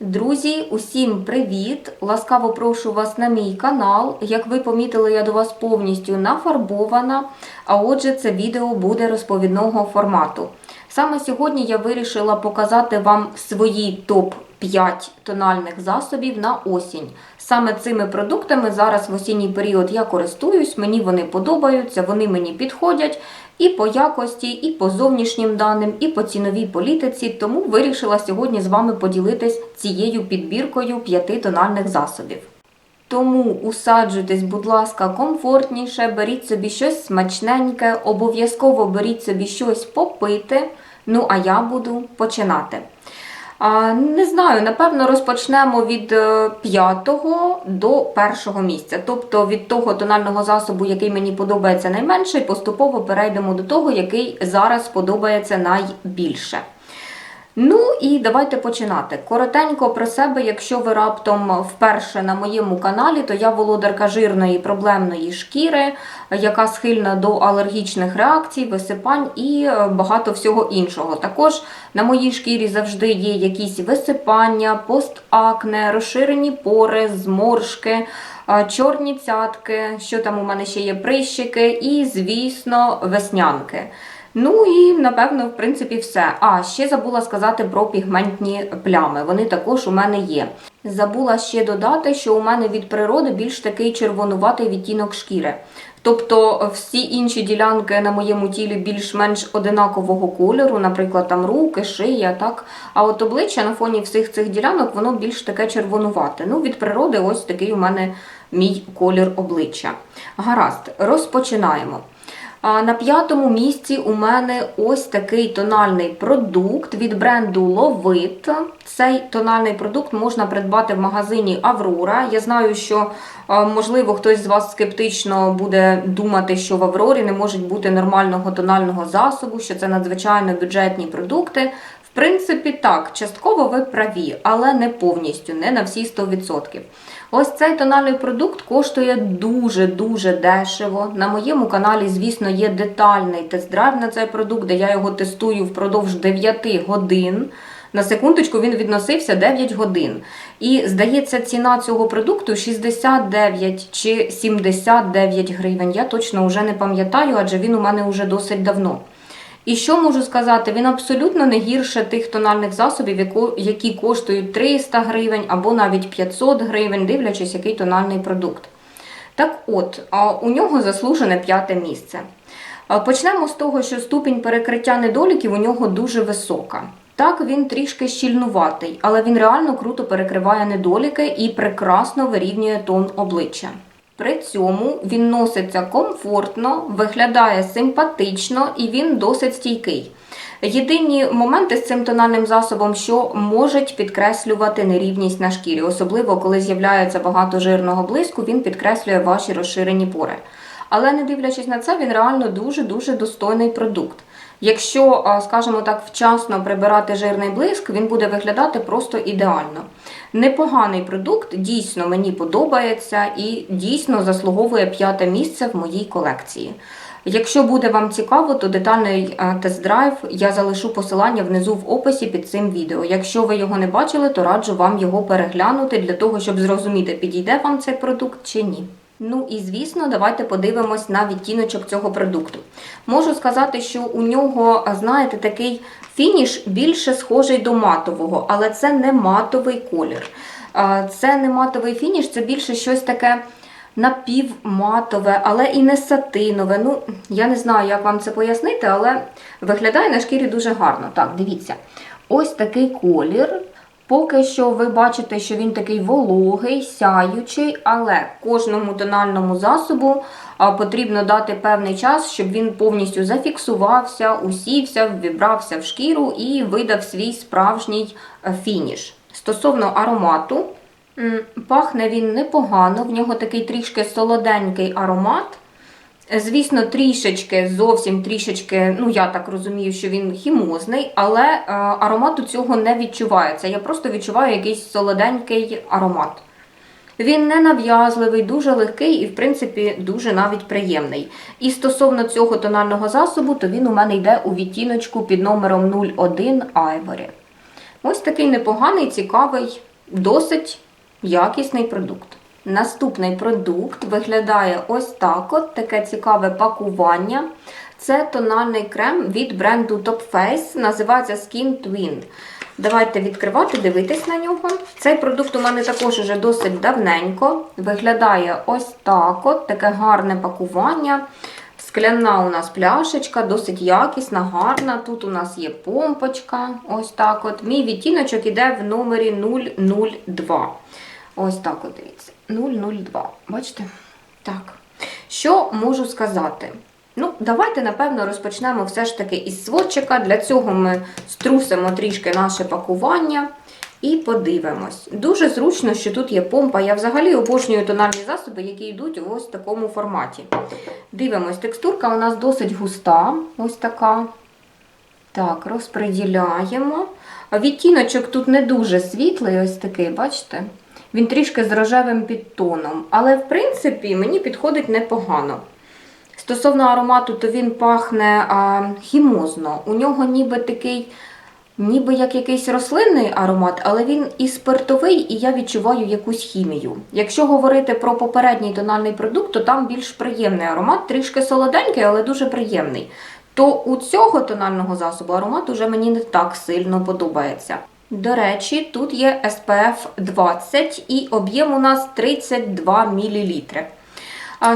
Друзі, усім привіт! Ласкаво прошу вас на мій канал. Як ви помітили, я до вас повністю нафарбована, а отже, це відео буде розповідного формату. Саме сьогодні я вирішила показати вам свої топ-5 тональних засобів на осінь. Саме цими продуктами зараз в осінній період я користуюсь, мені вони подобаються, вони мені підходять і по якості, і по зовнішнім даним, і по ціновій політиці. Тому вирішила сьогодні з вами поділитись цією підбіркою п'яти тональних засобів. Тому усаджуйтесь, будь ласка, комфортніше, беріть собі щось смачненьке, обов'язково беріть собі щось попити. Ну, а я буду починати. Не знаю, напевно, розпочнемо від е, п'ятого до першого місця. Тобто від того тонального засобу, який мені подобається найменше, і поступово перейдемо до того, який зараз подобається найбільше. Ну і давайте починати. Коротенько про себе, якщо ви раптом вперше на моєму каналі, то я володарка жирної проблемної шкіри, яка схильна до алергічних реакцій, висипань і е, багато всього іншого. Також на моїй шкірі завжди є якісь висипання, постакне, розширені пори, зморшки. е, Чорні цятки, що там у мене ще є прищики, і, звісно, веснянки. Ну і напевно, в принципі, все. А ще забула сказати про пігментні плями. Вони також у мене є. Забула ще додати, що у мене від природи більш такий червонуватий відтінок шкіри. Тобто всі інші ділянки на моєму тілі більш-менш одинакового кольору, наприклад, там руки, шия, так. А от обличчя на фоні всіх цих ділянок воно більш таке червонувате. Ну, від природи, ось такий у мене мій колір обличчя. Гаразд, розпочинаємо. На п'ятому місці у мене ось такий тональний продукт від бренду Lovit. Цей тональний продукт можна придбати в магазині Аврора. Я знаю, що можливо хтось з вас скептично буде думати, що в Аврорі не може бути нормального тонального засобу, що це надзвичайно бюджетні продукти. В принципі, так, частково ви праві, але не повністю, не на всі 100%. Ось цей тональний продукт коштує дуже-дуже дешево. На моєму каналі, звісно, є детальний тест-драйв на цей продукт, де я його тестую впродовж 9 годин. На секундочку він відносився 9 годин. І здається, ціна цього продукту 69 чи 79 гривень. Я точно вже не пам'ятаю, адже він у мене вже досить давно. І що можу сказати, він абсолютно не гірше тих тональних засобів, які коштують 300 гривень або навіть 500 гривень, дивлячись, який тональний продукт. Так от, у нього заслужене п'яте місце. Почнемо з того, що ступінь перекриття недоліків у нього дуже висока. Так, він трішки щільнуватий, але він реально круто перекриває недоліки і прекрасно вирівнює тон обличчя. При цьому він носиться комфортно, виглядає симпатично і він досить стійкий. Єдині моменти з цим тональним засобом, що можуть підкреслювати нерівність на шкірі, особливо коли з'являється багато жирного блиску, він підкреслює ваші розширені пори. Але не дивлячись на це, він реально дуже-дуже достойний продукт. Якщо, скажімо так, вчасно прибирати жирний блиск, він буде виглядати просто ідеально. Непоганий продукт, дійсно мені подобається і дійсно заслуговує п'яте місце в моїй колекції. Якщо буде вам цікаво, то детальний тест-драйв я залишу посилання внизу в описі під цим відео. Якщо ви його не бачили, то раджу вам його переглянути для того, щоб зрозуміти, підійде вам цей продукт чи ні. Ну і звісно, давайте подивимось на відтіночок цього продукту. Можу сказати, що у нього, знаєте, такий фініш більше схожий до матового, але це не матовий колір. Це не матовий фініш, це більше щось таке напівматове, але і не сатинове. Ну, я не знаю, як вам це пояснити, але виглядає на шкірі дуже гарно. Так, дивіться. Ось такий колір. Поки що ви бачите, що він такий вологий, сяючий, але кожному тональному засобу потрібно дати певний час, щоб він повністю зафіксувався, усівся, ввібрався в шкіру і видав свій справжній е, фініш. Стосовно аромату, пахне він непогано, в нього такий трішки солоденький аромат. Звісно, трішечки, зовсім трішечки, ну я так розумію, що він хімозний, але е, аромату цього не відчувається. Я просто відчуваю якийсь солоденький аромат. Він не нав'язливий, дуже легкий і, в принципі, дуже навіть приємний. І стосовно цього тонального засобу, то він у мене йде у відтіночку під номером 01 Ivory. Ось такий непоганий, цікавий, досить якісний продукт. Наступний продукт виглядає ось так: от таке цікаве пакування. Це тональний крем від бренду Top Face, називається Skin Twin. Давайте відкривати, дивитись на нього. Цей продукт у мене також уже досить давненько. Виглядає ось так: от таке гарне пакування. Скляна у нас пляшечка, досить якісна, гарна. Тут у нас є помпочка. Ось так от. Мій відтіночок іде в номері 002. Ось так от дивіться. 002. Бачите? Так. Що можу сказати? Ну, давайте, напевно, розпочнемо все ж таки із сводчика. Для цього ми струсимо трішки наше пакування і подивимось. Дуже зручно, що тут є помпа. Я взагалі обожнюю тональні засоби, які йдуть в ось такому форматі. Дивимось, текстурка у нас досить густа, ось така. Так, розподіляємо. Відтіночок тут не дуже світлий, ось такий, бачите? Він трішки з рожевим підтоном. Але, в принципі, мені підходить непогано. Стосовно аромату, то він пахне а, хімозно. У нього ніби такий, ніби як якийсь рослинний аромат, але він і спиртовий, і я відчуваю якусь хімію. Якщо говорити про попередній тональний продукт, то там більш приємний аромат, трішки солоденький, але дуже приємний. То у цього тонального засобу аромат уже мені не так сильно подобається. До речі, тут є SPF 20 і об'єм у нас 32 мл.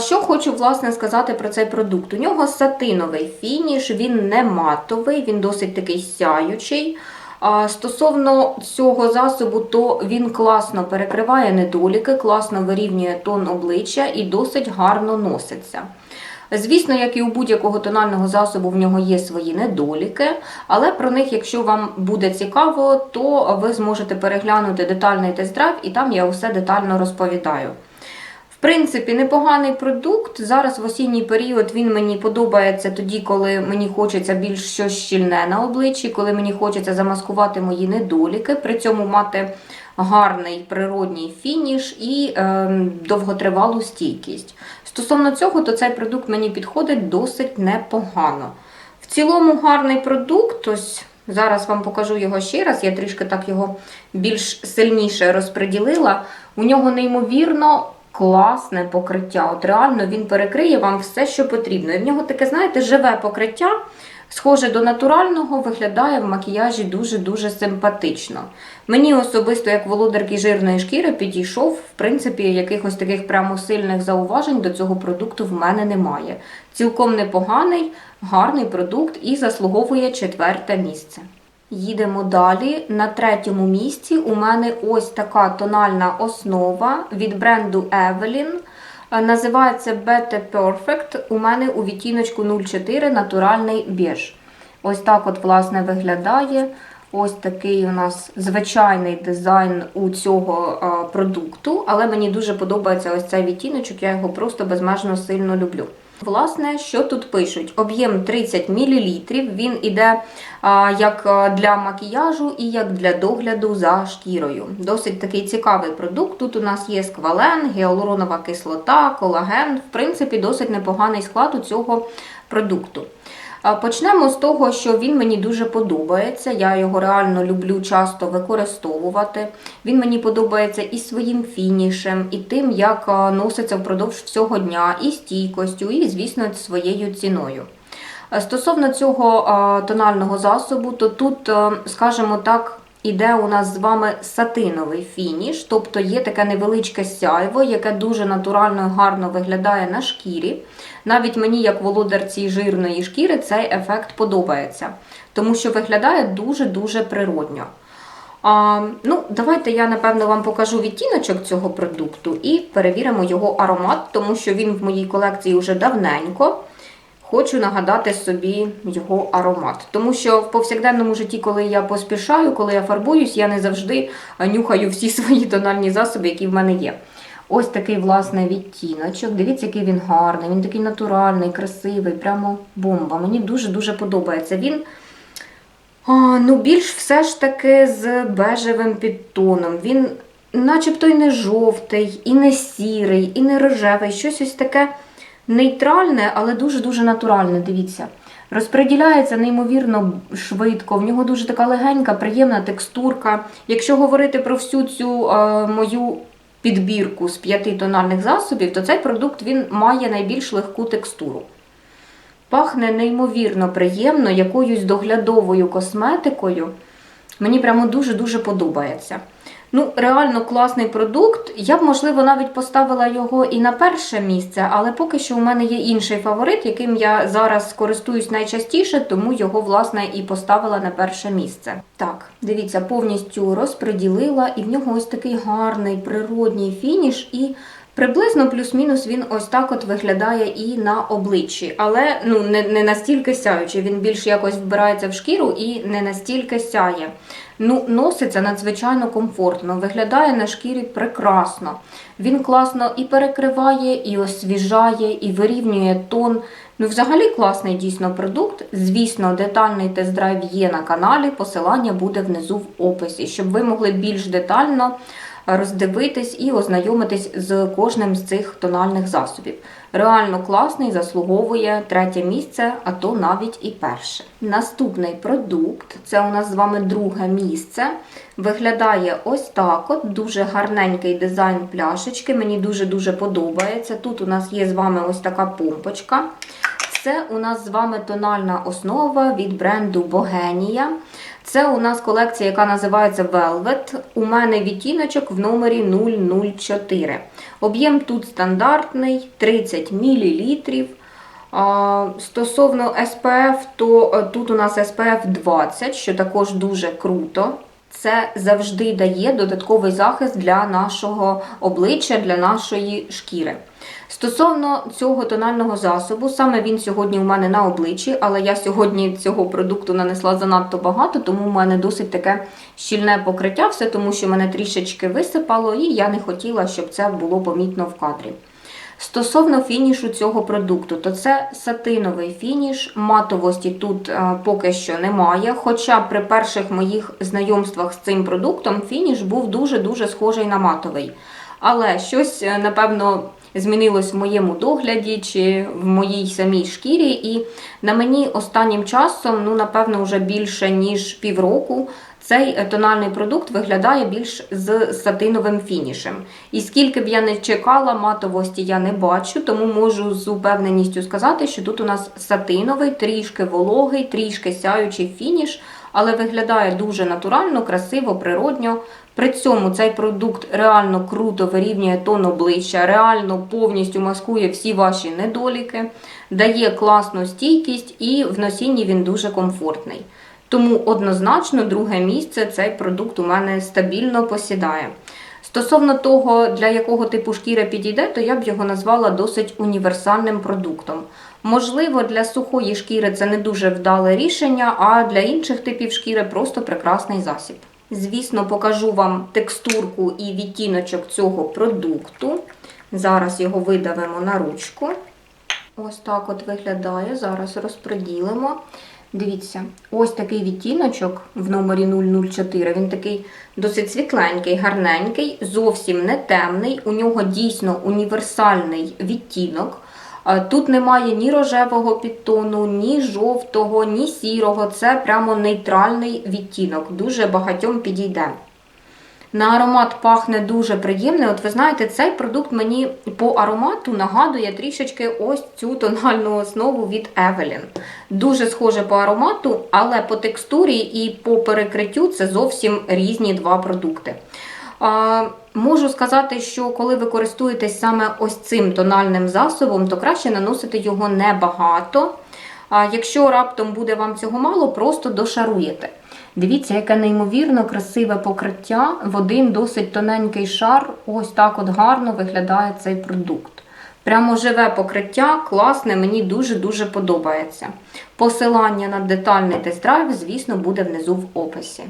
Що хочу власне сказати про цей продукт? У нього сатиновий фініш, він не матовий, він досить такий сяючий. Стосовно цього засобу, то він класно перекриває недоліки, класно вирівнює тон обличчя і досить гарно носиться. Звісно, як і у будь-якого тонального засобу, в нього є свої недоліки, але про них, якщо вам буде цікаво, то ви зможете переглянути детальний тест-драйв, і там я усе детально розповідаю. Принципі, непоганий продукт. Зараз в осінній період він мені подобається тоді, коли мені хочеться більш щось щільне на обличчі, коли мені хочеться замаскувати мої недоліки, при цьому мати гарний природній фініш і е, довготривалу стійкість. Стосовно цього, то цей продукт мені підходить досить непогано. В цілому гарний продукт. Ось Зараз вам покажу його ще раз, я трішки так його більш сильніше розподілила. У нього неймовірно класне покриття. От реально він перекриє вам все, що потрібно. І в нього таке, знаєте, живе покриття, схоже до натурального, виглядає в макіяжі дуже-дуже симпатично. Мені особисто, як володарки жирної шкіри, підійшов, в принципі, якихось таких прямо сильних зауважень до цього продукту в мене немає. Цілком непоганий, гарний продукт і заслуговує четверте місце. Їдемо далі. На третьому місці у мене ось така тональна основа від бренду Evelyn. Е, Називається Better Perfect. У мене у відтіночку 04 натуральний біж. Ось так от, власне, виглядає. Ось такий у нас звичайний дизайн у цього е, продукту, але мені дуже подобається ось цей відтіночок, я його просто безмежно сильно люблю. Власне, що тут пишуть? Об'єм 30 мл, він іде як для макіяжу і як для догляду за шкірою. Досить такий цікавий продукт. Тут у нас є сквален, гіалуронова кислота, колаген. В принципі, досить непоганий склад у цього продукту. Почнемо з того, що він мені дуже подобається. Я його реально люблю часто використовувати. Він мені подобається і своїм фінішем, і тим, як носиться впродовж всього дня, і стійкостю, і, звісно, своєю ціною. Стосовно цього тонального засобу, то тут, скажімо так, Іде у нас з вами сатиновий фініш, тобто є таке невеличке сяйво, яке дуже натурально гарно виглядає на шкірі. Навіть мені, як володарці жирної шкіри, цей ефект подобається, тому що виглядає дуже-дуже природньо. А, ну, Давайте я, напевно, вам покажу відтіночок цього продукту і перевіримо його аромат, тому що він в моїй колекції вже давненько. Хочу нагадати собі його аромат. Тому що в повсякденному житті, коли я поспішаю, коли я фарбуюсь, я не завжди нюхаю всі свої тональні засоби, які в мене є. Ось такий, власне, відтіночок. Дивіться, який він гарний, він такий натуральний, красивий, прямо бомба. Мені дуже-дуже подобається. Він а, ну, більш все ж таки з бежевим підтоном. Він начебто і не жовтий, і не сірий, і не рожевий. Щось ось таке нейтральне, але дуже-дуже натуральне. Дивіться. Розподіляється неймовірно швидко, в нього дуже така легенька, приємна текстурка. Якщо говорити про всю цю е, мою підбірку з п'яти тональних засобів, то цей продукт він має найбільш легку текстуру. Пахне неймовірно приємно, якоюсь доглядовою косметикою. Мені прямо дуже-дуже подобається. Ну, реально класний продукт. Я б, можливо, навіть поставила його і на перше місце, але поки що у мене є інший фаворит, яким я зараз користуюсь найчастіше, тому його, власне, і поставила на перше місце. Так, дивіться, повністю розподілила, і в нього ось такий гарний природній фініш. і Приблизно плюс-мінус він ось так от виглядає і на обличчі, але ну не, не настільки сяючий. Він більш якось вбирається в шкіру і не настільки сяє. Ну, Носиться надзвичайно комфортно, виглядає на шкірі прекрасно. Він класно і перекриває, і освіжає, і вирівнює тон. Ну, взагалі класний дійсно продукт. Звісно, детальний тест-драйв є на каналі. Посилання буде внизу в описі, щоб ви могли більш детально роздивитись і ознайомитись з кожним з цих тональних засобів. Реально класний, заслуговує третє місце, а то навіть і перше. Наступний продукт це у нас з вами друге місце. Виглядає ось так: от дуже гарненький дизайн пляшечки. Мені дуже-дуже подобається. Тут у нас є з вами ось така помпочка. Це у нас з вами тональна основа від бренду Богенія. Це у нас колекція, яка називається Velvet. У мене відтіночок в номері 004. Об'єм тут стандартний 30 мл. Стосовно SPF, то е, тут у нас SPF 20, що також дуже круто. Це завжди дає додатковий захист для нашого обличчя, для нашої шкіри. Стосовно цього тонального засобу, саме він сьогодні у мене на обличчі, але я сьогодні цього продукту нанесла занадто багато, тому у мене досить таке щільне покриття, все тому що мене трішечки висипало, і я не хотіла, щоб це було помітно в кадрі. Стосовно фінішу цього продукту, то це сатиновий фініш, матовості тут е, поки що немає. Хоча при перших моїх знайомствах з цим продуктом фініш був дуже-дуже схожий на матовий. Але щось, е, напевно, змінилось в моєму догляді чи в моїй самій шкірі. І на мені останнім часом, ну, напевно, вже більше ніж півроку. Цей е, тональний продукт виглядає більш з сатиновим фінішем. І скільки б я не чекала, матовості я не бачу, тому можу з упевненістю сказати, що тут у нас сатиновий, трішки вологий, трішки сяючий фініш, але виглядає дуже натурально, красиво, природньо. При цьому цей продукт реально круто вирівнює тон обличчя, реально повністю маскує всі ваші недоліки, дає класну стійкість і в носінні він дуже комфортний. Тому однозначно друге місце цей продукт у мене стабільно посідає. Стосовно того, для якого типу шкіри підійде, то я б його назвала досить універсальним продуктом. Можливо, для сухої шкіри це не дуже вдале рішення, а для інших типів шкіри просто прекрасний засіб. Звісно, покажу вам текстурку і відтіночок цього продукту. Зараз його видавимо на ручку. Ось так от виглядає. Зараз розподілимо. Дивіться, ось такий відтіночок в номері 004. Він такий досить світленький, гарненький, зовсім не темний. У нього дійсно універсальний відтінок. Тут немає ні рожевого підтону, ні жовтого, ні сірого. Це прямо нейтральний відтінок. Дуже багатьом підійде. На аромат пахне дуже приємний. От ви знаєте, цей продукт мені по аромату нагадує трішечки ось цю тональну основу від Evelyn. Дуже схоже по аромату, але по текстурі і по перекриттю це зовсім різні два продукти. А, Можу сказати, що коли ви користуєтесь саме ось цим тональним засобом, то краще наносити його небагато. А якщо раптом буде вам цього мало, просто дошаруєте. Дивіться, яке неймовірно красиве покриття в один досить тоненький шар. Ось так от гарно виглядає цей продукт. Прямо живе покриття, класне, мені дуже-дуже подобається. Посилання на детальний тест-драйв, звісно, буде внизу в описі.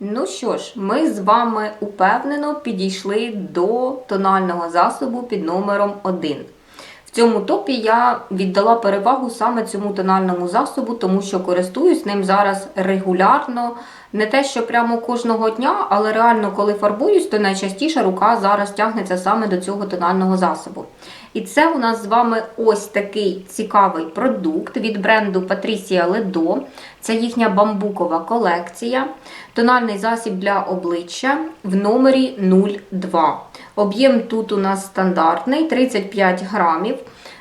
Ну що ж, ми з вами упевнено підійшли до тонального засобу під номером 1. В цьому топі я віддала перевагу саме цьому тональному засобу, тому що користуюсь ним зараз регулярно. Не те, що прямо кожного дня, але реально, коли фарбуюсь, то найчастіше рука зараз тягнеться саме до цього тонального засобу. І це у нас з вами ось такий цікавий продукт від бренду Patricia Ledo. Це їхня бамбукова колекція. Тональний засіб для обличчя в номері 02. Об'єм тут у нас стандартний 35 грамів.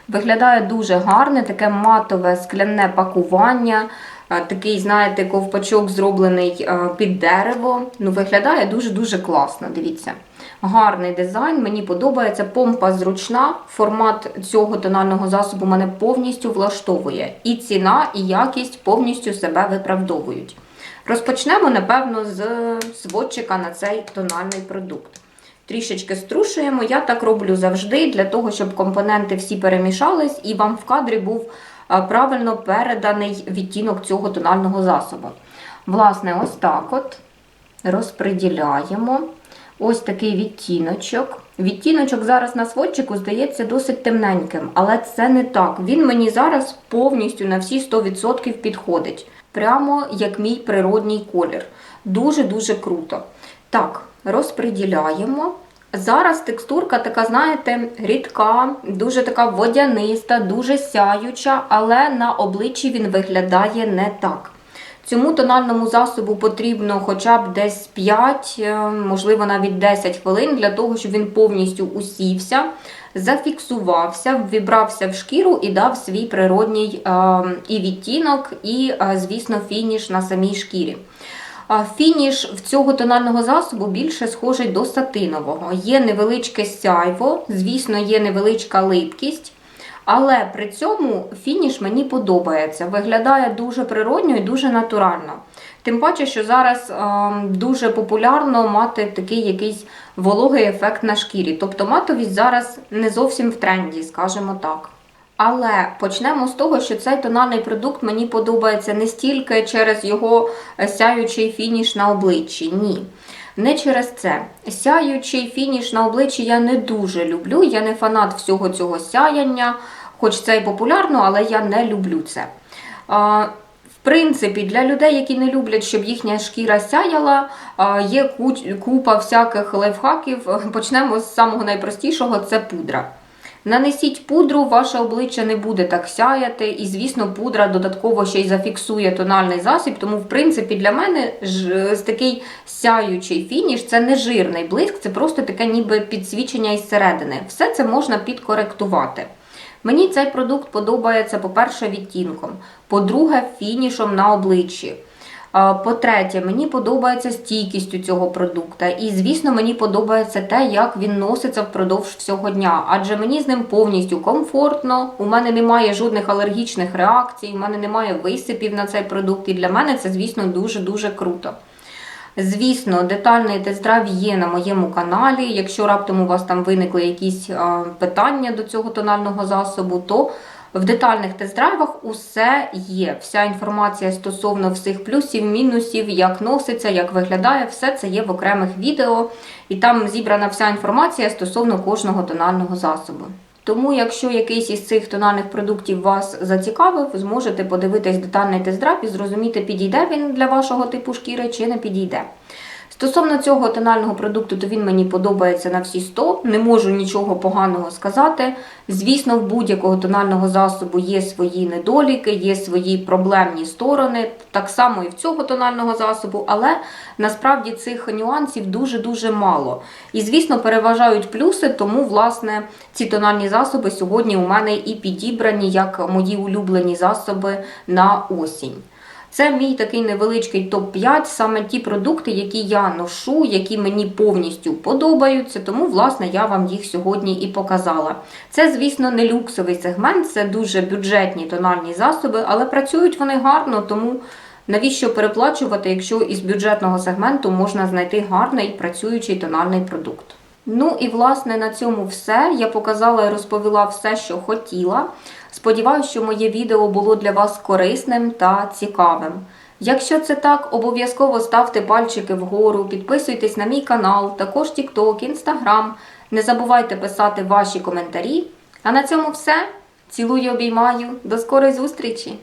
Виглядає дуже гарне, таке матове скляне пакування. Е, Такий, знаєте, ковпачок зроблений е, під дерево. Ну, виглядає дуже-дуже класно. Дивіться. Гарний дизайн, мені подобається. Помпа зручна. Формат цього тонального засобу мене повністю влаштовує. І ціна, і якість повністю себе виправдовують. Розпочнемо, напевно, з сводчика на цей тональний продукт. Трішечки струшуємо. Я так роблю завжди, для того, щоб компоненти всі перемішались і вам в кадрі був правильно переданий відтінок цього тонального засобу. Власне, ось так от розподіляємо. Ось такий відтіночок. Відтіночок зараз на сводчику здається досить темненьким, але це не так. Він мені зараз повністю на всі 100% підходить. Прямо як мій природній колір. Дуже-дуже круто. Так, розподіляємо. Зараз текстурка така, знаєте, рідка, дуже така водяниста, дуже сяюча, але на обличчі він виглядає не так. Цьому тональному засобу потрібно хоча б десь 5, е, можливо навіть 10 хвилин для того, щоб він повністю усівся, зафіксувався, ввібрався в шкіру і дав свій природній е, і відтінок, і, е, звісно, фініш на самій шкірі. Фініш в цього тонального засобу більше схожий до сатинового. Є невеличке сяйво, звісно, є невеличка липкість. Але при цьому фініш мені подобається. Виглядає дуже природньо і дуже натурально. Тим паче, що зараз е, дуже популярно мати такий якийсь вологий ефект на шкірі. Тобто матовість зараз не зовсім в тренді, скажімо так. Але почнемо з того, що цей тональний продукт мені подобається не стільки через його сяючий фініш на обличчі. Ні. Не через це. Сяючий фініш на обличчі я не дуже люблю. Я не фанат всього цього сяяння, хоч це і популярно, але я не люблю це. В принципі, для людей, які не люблять, щоб їхня шкіра сяяла, є купа всяких лайфхаків. Почнемо з самого найпростішого це пудра. Нанесіть пудру, ваше обличчя не буде так сяяти, і, звісно, пудра додатково ще й зафіксує тональний засіб. Тому, в принципі, для мене ж з такий сяючий фініш це не жирний блиск, це просто таке ніби підсвічення із середини. Все це можна підкоректувати. Мені цей продукт подобається, по-перше, відтінком, по-друге, фінішом на обличчі. По-третє, мені подобається стійкістю цього продукта. І, звісно, мені подобається те, як він носиться впродовж всього дня. Адже мені з ним повністю комфортно, у мене немає жодних алергічних реакцій, у мене немає висипів на цей продукт. І для мене це, звісно, дуже-дуже круто. Звісно, детальний тест-драйв є на моєму каналі. Якщо раптом у вас там виникли якісь питання до цього тонального засобу, то в детальних тест-драйвах усе є. Вся інформація стосовно всіх плюсів, мінусів, як носиться, як виглядає, все це є в окремих відео, і там зібрана вся інформація стосовно кожного тонального засобу. Тому, якщо якийсь із цих тональних продуктів вас зацікавив, зможете подивитись детальний тест-драйв і зрозуміти, підійде він для вашого типу шкіри чи не підійде. Стосовно цього тонального продукту, то він мені подобається на всі 100, не можу нічого поганого сказати. Звісно, в будь-якого тонального засобу є свої недоліки, є свої проблемні сторони, так само і в цього тонального засобу, але насправді цих нюансів дуже-дуже мало. І, звісно, переважають плюси, тому, власне, ці тональні засоби сьогодні у мене і підібрані як мої улюблені засоби на осінь. Це мій такий невеличкий топ-5, саме ті продукти, які я ношу, які мені повністю подобаються, тому, власне, я вам їх сьогодні і показала. Це, звісно, не люксовий сегмент, це дуже бюджетні тональні засоби, але працюють вони гарно, тому навіщо переплачувати, якщо із бюджетного сегменту можна знайти гарний працюючий тональний продукт. Ну і власне на цьому все. Я показала і розповіла все, що хотіла. Сподіваюся, що моє відео було для вас корисним та цікавим. Якщо це так, обов'язково ставте пальчики вгору, підписуйтесь на мій канал, також TikTok, Instagram. Не забувайте писати ваші коментарі. А на цьому все. Цілую, обіймаю. До скорої зустрічі!